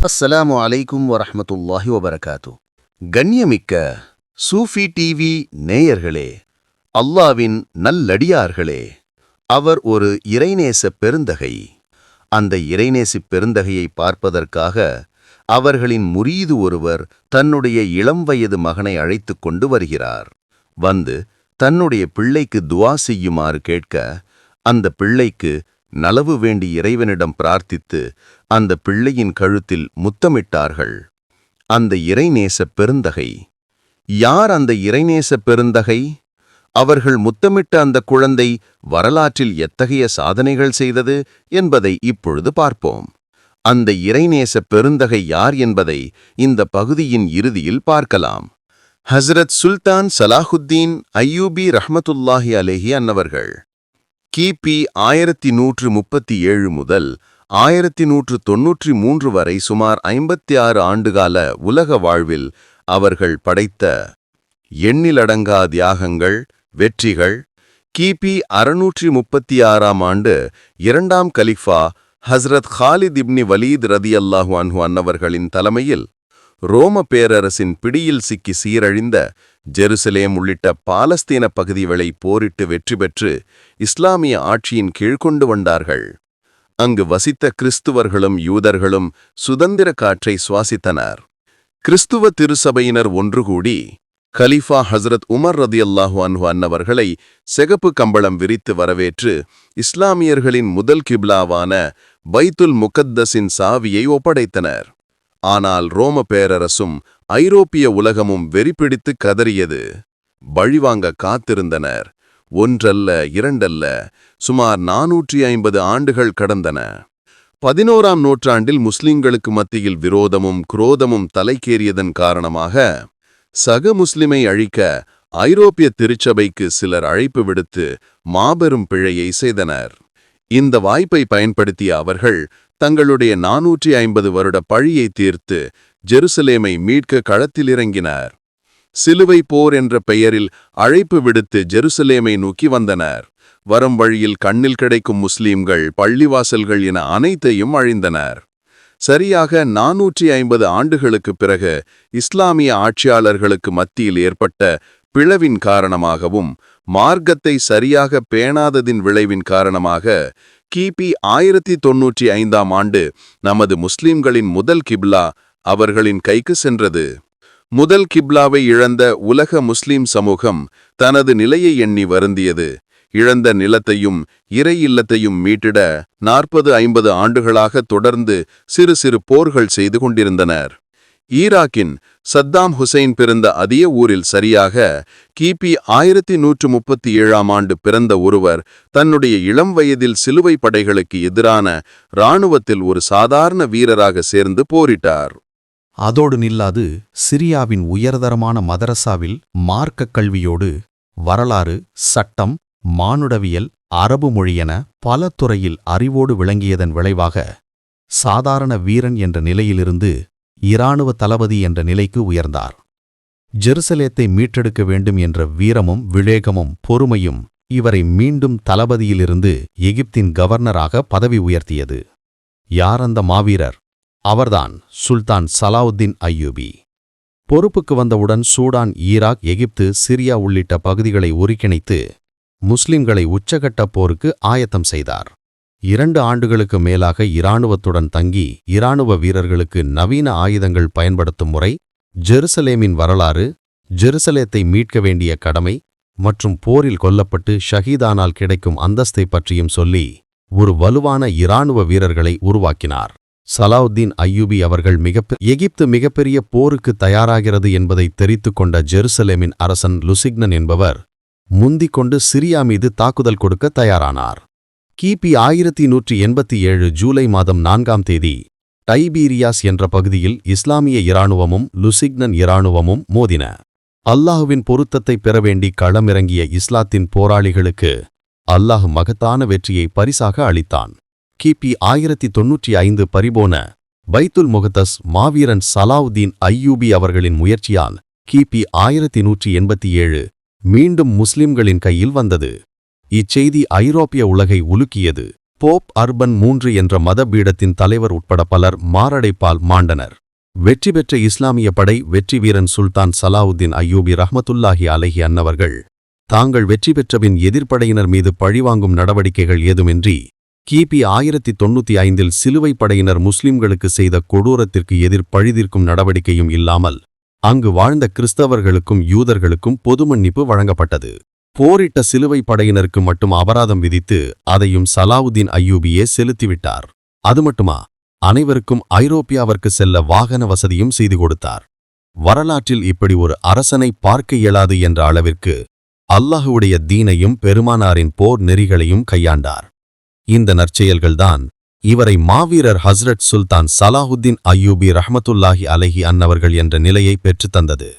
அஸ்ஸலாமு அலைக்கும் வரஹ்மத்துல்லாஹி வபரகாத்து. கண்ணியமிக்க சூஃபி டிவி நேயர்களே அல்லாவின் நல்லடியார்களே அவர் ஒரு இறைநேச பெருந்தகை. அந்த இறைநேசி பெருந்தகையை பார்ப்பதற்காக அவர்களின் முரீது ஒருவர் தன்னுடைய இளம் வயது மகனை அழைத்துக் கொண்டு வருகிறார். வந்து தன்னுடைய பிள்ளைக்கு துவா செய்யுமாறு கேட்க அந்த பிள்ளைக்கு நலவு வேண்டி இறைவனிடம் பிரார்த்தித்து அந்த பிள்ளையின் கழுத்தில் முத்தமிட்டார்கள். அந்த இறைநேச பெருந்தகை. யார் அந்த இறைநேச பெருந்தகை? அவர்கள் முத்தமிட்ட அந்த குழந்தை வரலாற்றில் எத்தகைய சாதனைகள் செய்தது என்பதை இப்பொழுது பார்ப்போம். அந்த இறைநேச பெருந்தகை யார் என்பதை இந்த பகுதியின் இறுதியில் பார்க்கலாம். ஹஸ்ரத் சுல்தான் சலாஹுத்தீன் ஐயூபி ரஹமத்துல்லாஹி அலேஹி அன்னவர்கள். கிபி ஆயிரத்தி நூற்று முப்பத்தி ஏழு முதல் ஆயிரத்தி நூற்று தொன்னூற்றி மூன்று வரை சுமார் ஐம்பத்தி ஆறு ஆண்டுகால உலக வாழ்வில் அவர்கள் படைத்த எண்ணிலடங்கா தியாகங்கள் வெற்றிகள். கிபி அறுநூற்றி முப்பத்தி ஆறாம் ஆண்டு இரண்டாம் கலிஃபா ஹஸ்ரத் ஹாலித் இப்னி வலீத் ரதியல்லாஹு அன்ஹு அன்னவர்களின் தலைமையில் ரோம பேரரசின் பிடியில் சிக்கி சீரழிந்த ஜெருசலேம் உள்ளிட்ட பாலஸ்தீன பகுதிகளை போரிட்டு வெற்றி பெற்று இஸ்லாமிய ஆட்சியின் கீழ் கொண்டு வந்தார்கள். அங்கு வசித்த கிறிஸ்துவர்களும் யூதர்களும் சுதந்திர காற்றை சுவாசித்தனர். கிறிஸ்துவ திருசபையினர் ஒன்று கூடி கலீஃபா ஹஸ்ரத் உமர் ரதியல்லாஹு அன்ஹு அன்னவர்களை செகப்பு கம்பளம் விரித்து வரவேற்று இஸ்லாமியர்களின் முதல் கிப்லாவான பைத்துல் முகத்தஸின் சாவியை ஒப்படைத்தனர். ஆனால் ரோம பேரரசும் ஐரோப்பிய உலகமும் வெறிப்பிடித்து கதறியது. பழிவாங்க காத்திருந்தனர். ஒன்றல்ல இரண்டல்ல சுமார் நாநூற்றி ஐம்பது ஆண்டுகள் கடந்தன. பதினோராம் நூற்றாண்டில் முஸ்லிம்களுக்கு மத்தியில் விரோதமும் குரோதமும் தலைக்கேறியதன் காரணமாக சக முஸ்லிமை அழிக்க ஐரோப்பிய திருச்சபைக்கு சிலர் அழைப்பு விடுத்து மாபெரும் பிழையை செய்தனர். இந்த வாய்ப்பை பயன்படுத்திய அவர்கள் தங்களுடைய நானூற்றி ஐம்பது வருட பழியை தீர்த்து ஜெருசலேமை மீட்க களத்திலிறங்கினர். சிலுவை போர் என்ற பெயரில் அழைப்பு விடுத்து ஜெருசலேமை நோக்கி வந்தனர். வரும் வழியில் கண்ணில் கிடைக்கும் முஸ்லீம்கள் பள்ளிவாசல்கள் என அனைத்தையும் அழிந்தனர். சரியாக நானூற்றி ஐம்பது ஆண்டுகளுக்கு பிறகு இஸ்லாமிய ஆட்சியாளர்களுக்கு மத்தியில் ஏற்பட்ட பிளவின் காரணமாகவும் மார்க்கத்தை சரியாக பேணாததின் விளைவின் காரணமாக கிபி ஆயிரத்தி தொன்னூற்றி ஐந்தாம் ஆண்டு நமது முஸ்லிம்களின் முதல் கிப்லா அவர்களின் கைக்கு சென்றது. முதல் கிப்லாவை இழந்த உலக முஸ்லிம் சமூகம் தனது நிலையை எண்ணி வருந்தியது. இழந்த நிலத்தையும் இறை இல்லத்தையும் மீட்டிட நாற்பது ஐம்பது ஆண்டுகளாக தொடர்ந்து சிறு சிறு போர்கள் செய்து கொண்டிருந்தனர். ஈராக்கின் சத்தாம் ஹுசைன் பிறந்த அதே ஊரில் சரியாக கிபி ஆயிரத்தி நூற்று முப்பத்தி ஏழாம் ஆண்டு பிறந்த ஒருவர் தன்னுடைய இளம் வயதில் சிலுவை படைகளுக்கு எதிரான இராணுவத்தில் ஒரு சாதாரண வீரராக சேர்ந்து போரிட்டார். அதோடு நில்லாது சிரியாவின் உயர்தரமான மதரசாவில் மார்க்கக் கல்வியோடு வரலாறு சட்டம் மானுடவியல் அரபு மொழி என பல துறையில் அறிவோடு விளங்கியதன் விளைவாக சாதாரண வீரன் என்ற நிலையிலிருந்து இராணுவ தளபதி என்ற நிலைக்கு உயர்ந்தார். ஜெருசலேத்தை மீட்டெடுக்க வேண்டும் என்ற வீரமும் விவேகமும் பொறுமையும் இவரை மீண்டும் தளபதியிலிருந்து எகிப்தின் கவர்னராக பதவி உயர்த்தியது. யார் அந்த மாவீரர்? அவர்தான் சுல்தான் சலாவுத்தீன் ஐயூபி. பொறுப்புக்கு வந்தவுடன் சூடான் ஈராக் எகிப்து சிரியா உள்ளிட்ட பகுதிகளை ஒருங்கிணைத்து முஸ்லிம்களை உச்சகட்ட போருக்கு ஆயத்தம் செய்தார். இரண்டு ஆண்டுகளுக்கு மேலாக இராணுவத்துடன் தங்கி இராணுவ வீரர்களுக்கு நவீன ஆயுதங்கள் பயன்படுத்தும் முறை ஜெருசலேமின் வரலாறு ஜெருசலேத்தை மீட்க வேண்டிய கடமை மற்றும் போரில் கொல்லப்பட்டு ஷஹீதானால் கிடைக்கும் அந்தஸ்தை பற்றியும் சொல்லி ஒரு வலுவான இராணுவ வீரர்களை உருவாக்கினார். சலாவுத்தீன் ஐயூபி அவர்கள் மிகப்பெ எகிப்து மிகப்பெரிய போருக்கு தயாராகிறது என்பதை தெரித்து கொண்ட ஜெருசலேமின் அரசன் லுசிக்னன் என்பவர் முந்திக் கொண்டு சிரியா மீது தாக்குதல் கொடுக்க தயாரானார். கிபி ஆயிரத்தி நூற்றி எண்பத்தி ஏழு ஜூலை மாதம் நான்காம் தேதி டைபீரியாஸ் என்ற பகுதியில் இஸ்லாமிய இராணுவமும் லுசிக்னன் இராணுவமும் மோதின. அல்லாஹுவின் பொருத்தத்தை பெற வேண்டி களமிறங்கிய இஸ்லாத்தின் போராளிகளுக்கு அல்லாஹ் மகத்தான வெற்றியை பரிசாக அளித்தான். கிபி ஆயிரத்தி தொன்னூற்றி ஐந்து பரிபோன பைத்துல் முகத்தஸ் மாவீரன் சலாவுதீன் ஐயூபி அவர்களின் முயற்சியால் கிபி ஆயிரத்தி நூற்றி எண்பத்தி ஏழு மீண்டும் முஸ்லிம்களின் கையில் வந்தது. இச்செய்தி ஐரோப்பிய உலகை உலுக்கியது. போப் அர்பன் மூன்று என்ற மதபீடத்தின் தலைவர் உட்பட பலர் மாரடைப்பால் மாண்டனர். வெற்றி பெற்ற இஸ்லாமிய படை வெற்றி வீரன் சுல்தான் சலாவுத்தீன் அய்யூபி ரஹமத்துல்லாஹி அலஹி அன்னவர்கள். தாங்கள் வெற்றி பெற்றபின் எதிர்ப்படையினர் மீது பழிவாங்கும் நடவடிக்கைகள் ஏதுமின்றி கிபி ஆயிரத்தி தொண்ணூத்தி ஐந்தில் சிலுவை படையினர் முஸ்லிம்களுக்கு செய்த கொடூரத்திற்கு எதிர் பழிதீர்க்கும் நடவடிக்கையும் இல்லாமல் அங்கு வாழ்ந்த கிறிஸ்தவர்களுக்கும் யூதர்களுக்கும் பொது மன்னிப்பு வழங்கப்பட்டது. போரிட்ட சிலுவை படையினருக்கு மட்டும் அபராதம் விதித்து அதையும் சலாவுதீன் அய்யூபியே செலுத்திவிட்டார். அது மட்டுமா? அனைவருக்கும் ஐரோப்பியாவிற்கு செல்ல வாகன வசதியும் செய்து கொடுத்தார். வரலாற்றில் இப்படி ஒரு அரசனை பார்க்க இயலாது என்ற அளவிற்கு அல்லாஹுடைய தீனையும் பெருமானாரின் போர் நெறிகளையும் கையாண்டார். இந்த நற்செயல்கள்தான் இவரை மாவீரர் ஹஸ்ரத் சுல்தான் சலாஹுத்தீன் அய்யூபி ரஹமத்துல்லாஹி அலஹி அன்னவர்கள் என்ற நிலையை பெற்றுத் தந்தது.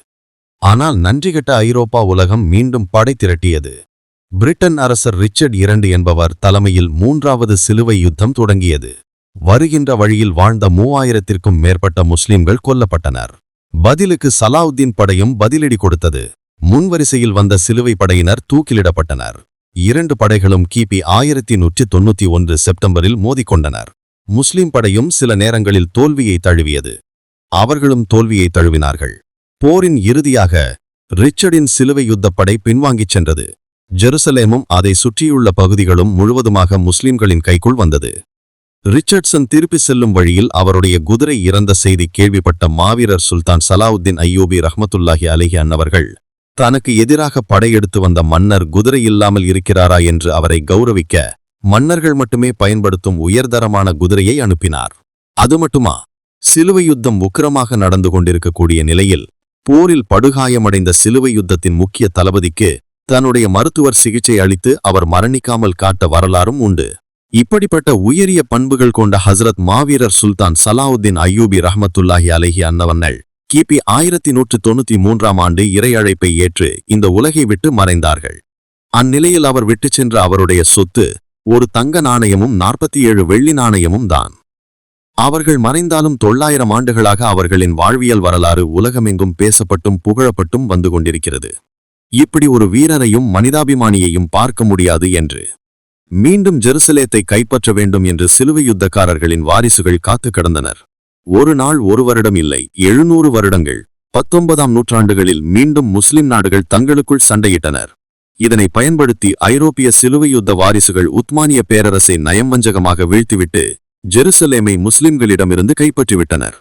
ஆனால் நன்றிகட்ட ஐரோப்பா உலகம் மீண்டும் படை திரட்டியது. பிரிட்டன் அரசர் ரிச்சர்ட் இரண்டு என்பவர் தலைமையில் மூன்றாவது சிலுவை யுத்தம் தொடங்கியது. வருகின்ற வழியில் வாழ்ந்த மூவாயிரத்திற்கும் மேற்பட்ட முஸ்லிம்கள் கொல்லப்பட்டனர். பதிலுக்கு சலாவுத்தீன் படையும் பதிலடி கொடுத்தது. முன்வரிசையில் வந்த சிலுவை படையினர் தூக்கிலிடப்பட்டனர். இரண்டு படைகளும் கிபி ஆயிரத்தி நூற்றி தொன்னூத்தி ஒன்று செப்டம்பரில் மோதிக்கொண்டனர். முஸ்லிம் படையும் சில நேரங்களில் தோல்வியை தழுவியது. அவர்களும் தோல்வியை தழுவினார்கள். போரின் இறுதியாக ரிச்சர்டின் சிலுவை யுத்தப்படை பின்வாங்கிச் சென்றது. ஜெருசலேமும் அதை சுற்றியுள்ள பகுதிகளும் முழுவதுமாக முஸ்லிம்களின் கைக்குள் வந்தது. ரிச்சர்ட்சன் திருப்பி செல்லும் வழியில் அவருடைய குதிரை இறந்த செய்தி கேள்விப்பட்ட மாவீரர் சுல்தான் சலாவுத்தீன் ஐயோபி ரஹமத்துல்லாஹி அலைஹி அன்னவர்கள் தனக்கு எதிராக படையெடுத்து வந்த மன்னர் குதிரை இல்லாமல் இருக்கிறாரா என்று அவரை கௌரவிக்க மன்னர்கள் மட்டுமே பயன்படுத்தும் உயர்தரமான குதிரையை அனுப்பினார். அது மட்டுமா? சிலுவை யுத்தம் உக்கிரமாக நடந்து கொண்டிருக்கக்கூடிய நிலையில் போரில் படுகாயமடைந்த சிலுவை யுத்தத்தின் முக்கிய தளபதிக்கு தன்னுடைய மருத்துவர் சிகிச்சை அளித்து அவர் மரணிக்காமல் காட்ட வரலாறும் உண்டு. இப்படிப்பட்ட உயரிய பண்புகள் கொண்ட ஹசரத் மாவீரர் சுல்தான் சலாவுத்தீன் அய்யூபி ரஹமத்துல்லாஹி அலஹி அன்னவர்கள் கிபி ஆயிரத்தி நூற்று தொண்ணூத்தி மூன்றாம் ஆண்டு இறை அழைப்பை ஏற்று இந்த உலகை விட்டு மறைந்தார்கள். அந்நிலையில் அவர் விட்டுச் சென்ற அவருடைய சொத்து ஒரு தங்க நாணயமும் நாற்பத்தி ஏழு வெள்ளி நாணயமும் தான். அவர்கள் மறைந்தாலும் தொள்ளாயிரம் ஆண்டுகளாக அவர்களின் வாழ்வியல் வரலாறு உலகமெங்கும் பேசப்பட்டும் புகழப்பட்டும் வந்து கொண்டிருக்கிறது. இப்படி ஒரு வீரரையும் மனிதாபிமானியையும் பார்க்க முடியாது என்று. மீண்டும் ஜெருசலேத்தை கைப்பற்ற வேண்டும் என்று சிலுவை யுத்தக்காரர்களின் வாரிசுகள் காத்து கிடந்தனர். ஒரு நாள் ஒரு வருடம் இல்லை எழுநூறு வருடங்கள். பத்தொன்பதாம் நூற்றாண்டுகளில் மீண்டும் முஸ்லிம் நாடுகள் தங்களுக்குள் சண்டையிட்டனர். இதனை பயன்படுத்தி ஐரோப்பிய சிலுவை யுத்த வாரிசுகள் உத்மானிய பேரரசை நயம்வஞ்சகமாக வீழ்த்திவிட்டு ஜெருசலேமை முஸ்லிம்களிடமிருந்து கைப்பற்றிவிட்டனர்.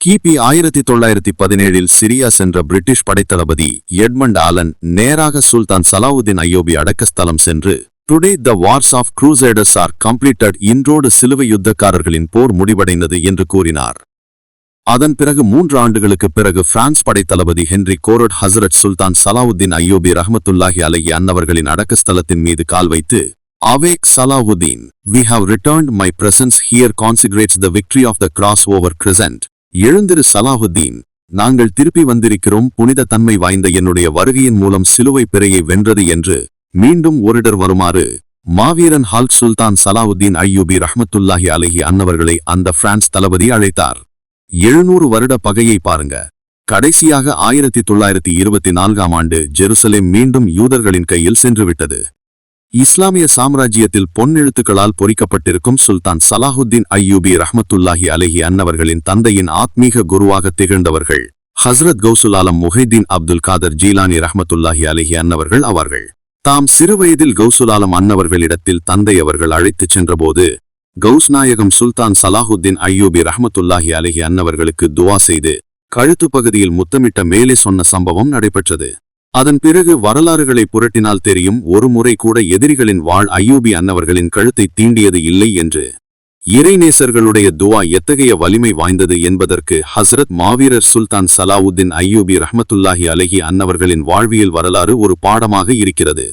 கிபி ஆயிரத்தி தொள்ளாயிரத்தி பதினேழில் சிரியா சென்ற பிரிட்டிஷ் படைத்தளபதி எட்மண்ட் ஆலன் நேராக சுல்தான் சலாவுதீன் ஐயோபி அடக்கஸ்தலம் சென்று today the wars of crusaders are completed இன்றோடு சிலுவை யுத்தக்காரர்களின் போர் முடிவடைந்தது என்று கூறினார். அதன் பிறகு மூன்று ஆண்டுகளுக்கு பிறகு பிரான்ஸ் படைத்தளபதி ஹென்றி கோரட் ஹசரத் சுல்தான் சலாவுத்தீன் அய்யோபி ரஹமத்துல்லாஹி அலைஹி அன்னவர்களின் அடக்கஸ்தலத்தின் மீது கால் வைத்து awake Salahuddin we have returned my presence here consecrates the victory of the cross over crescent. எழுந்திரு சலாஹுத்தீன் நாங்கள் திருப்பி வந்திருக்கிறோம் புனித தன்மை வாய்ந்த என்னுடைய வருகையின் மூலம் சிலுவை பிறையை வென்றது என்று மீண்டும் ஓரிடர் வருமாறு மாவீரன் ஹால்க் சுல்தான் சலாவுத்தீன் அய்யூபி ரஹமத்துல்லாஹி அலஹி அன்னவர்களை அந்த பிரான்ஸ் தளபதி அழைத்தார். எழுநூறு வருட பகையை பாருங்க. கடைசியாக ஆயிரத்தி தொள்ளாயிரத்தி இருபத்தி நான்காம் ஆண்டு ஜெருசலேம் மீண்டும் யூதர்களின் கையில் சென்றுவிட்டது. இஸ்லாமிய சாம்ராஜ்யத்தில் பொன்னெழுத்துக்களால் பொறிக்கப்பட்டிருக்கும் சுல்தான் சலாஹுத்தீன் ஐயூபி ரஹமத்துல்லாஹி அலஹி அன்னவர்களின் தந்தையின் ஆத்மீக குருவாக திகழ்ந்தவர்கள். ஹஸ்ரத் கௌசுலாலம் முஹைதீன் அப்துல் காதர் ஜீலானி ரஹமத்துல்லாஹி அலஹி அன்னவர்கள் அவர்கள். தாம் சிறுவயதில் கௌசுலாலம் அன்னவர்களிடத்தில் தந்தை அவர்கள் அழைத்துச் சென்றபோது கௌஸ் நாயகம் சுல்தான் சலாஹுத்தீன் அய்யூபி ரஹமத்துல்லாஹி அலஹி அன்னவர்களுக்கு துவா செய்து கழுத்து பகுதியில் முத்தமிட்ட மேலே சொன்ன சம்பவம் நடைபெற்றது. அதன் பிறகு வரலாறுகளை புரட்டினால் தெரியும் ஒரு முறை கூட எதிரிகளின் வாழ் அய்யூபி அன்னவர்களின் கழுத்தை தீண்டியது இல்லை என்று. இறைநேசர்களுடைய துவா எத்தகைய வலிமை வாய்ந்தது என்பதற்கு ஹஸ்ரத் மாவீரர் சுல்தான் சலாவுத்தீன் அய்யூபி ரஹமத்துல்லாஹி அலஹி அன்னவர்களின் வாழ்வியல் வரலாறு ஒரு பாடமாக இருக்கிறது.